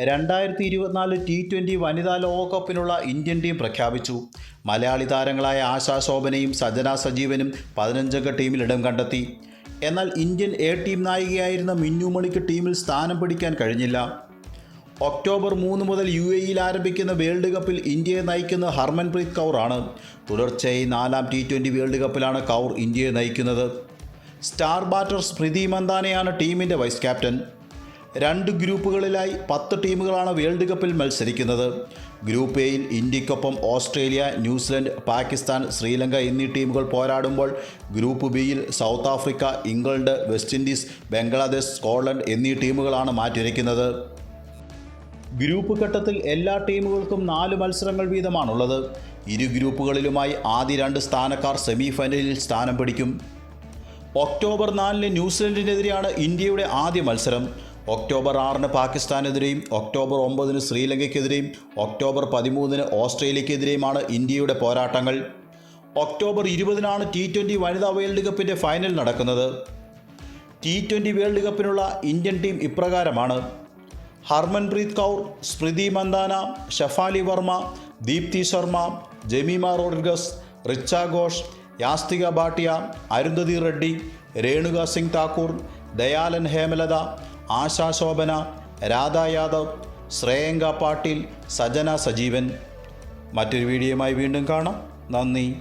രണ്ടായിരത്തി ഇരുപത്തിനാല് T twenty വനിതാ ലോകകപ്പിനുള്ള ഇന്ത്യൻ ടീം പ്രഖ്യാപിച്ചു. മലയാളി താരങ്ങളായ ആശാ ശോഭനയും സജന സജീവനും പതിനഞ്ചംഗ ടീമിൽ ഇടം കണ്ടെത്തി. എന്നാൽ ഇന്ത്യൻ എ ടീം നായികയായിരുന്ന മിന്നു മണിക്ക് ടീമിൽ സ്ഥാനം പിടിക്കാൻ കഴിഞ്ഞില്ല. ഒക്ടോബർ മൂന്ന് മുതൽ യു എയിൽ ആരംഭിക്കുന്ന വേൾഡ് കപ്പിൽ ഇന്ത്യയെ നയിക്കുന്ന ഹർമൻപ്രീത് കൗറാണ്. തുടർച്ചയായി നാലാം ടി ട്വന്റി വേൾഡ് കപ്പിലാണ് കൗർ ഇന്ത്യയെ നയിക്കുന്നത്. സ്റ്റാർ ബാറ്റർ സ്മൃതി മന്ദാനയാണ് ടീമിന്റെ വൈസ് ക്യാപ്റ്റൻ. രണ്ട് ഗ്രൂപ്പുകളിലായി പത്ത് ടീമുകളാണ് വേൾഡ് കപ്പിൽ മത്സരിക്കുന്നത്. ഗ്രൂപ്പ് എയിൽ ഇന്ത്യക്കൊപ്പം Australia New Zealand Pakistan Sri Lanka എന്നീ ടീമുകൾ പോരാടുമ്പോൾ ഗ്രൂപ്പ് ബിയിൽ South Africa England West Indies Bangladesh Scotland എന്നീ ടീമുകളാണ് മാറ്റുരയ്ക്കുന്നത് ഗ്രൂപ്പ് ഘട്ടത്തിൽ എല്ലാ ടീമുകൾക്കും നാല് മത്സരങ്ങൾ വീതമാണുള്ളത്. ഇരു ഗ്രൂപ്പുകളിലുമായി ആദ്യ രണ്ട് സ്ഥാനക്കാർ സെമി ഫൈനലിൽ സ്ഥാനം പിടിക്കും. ഒക്ടോബർ നാലിന് ന്യൂസിലൻഡിനെതിരെയാണ് ഇന്ത്യയുടെ ആദ്യ മത്സരം. ഒക്ടോബർ ആറിന് പാകിസ്ഥാനെതിരെയും ഒക്ടോബർ ഒമ്പതിന് ശ്രീലങ്കയ്ക്കെതിരെയും ഒക്ടോബർ പതിമൂന്നിന് ഓസ്ട്രേലിയക്കെതിരെയുമാണ് ഇന്ത്യയുടെ പോരാട്ടങ്ങൾ. ഒക്ടോബർ ഇരുപതിനാണ് ടി ട്വന്റി വനിതാ വേൾഡ് കപ്പിന്റെ ഫൈനൽ നടക്കുന്നത്. ടി ട്വന്റി വേൾഡ് കപ്പിനുള്ള ഇന്ത്യൻ ടീം ഇപ്രകാരമാണ്. ഹർമൻപ്രീത് കൗർ സ്മൃതി മന്ദാന ഷഫാലി വർമ്മ ദീപ്തി ശർമ്മ ജമീമ റോഡ്രിഗസ് റിച്ച ഘോഷ് യാസ്തിക ഭാട്ടിയ അരുന്ധതി റെഡ്ഡി രേണുക സിംഗ് താക്കൂർ ദയാലൻ ഹേമലത ആശാ ശോഭന രാധ യാദവ് ശ്രേയങ്ക പാട്ടീൽ സജന സജീവൻ. മറ്റൊരു വീഡിയോയുമായി വീണ്ടും കാണാം. നന്ദി.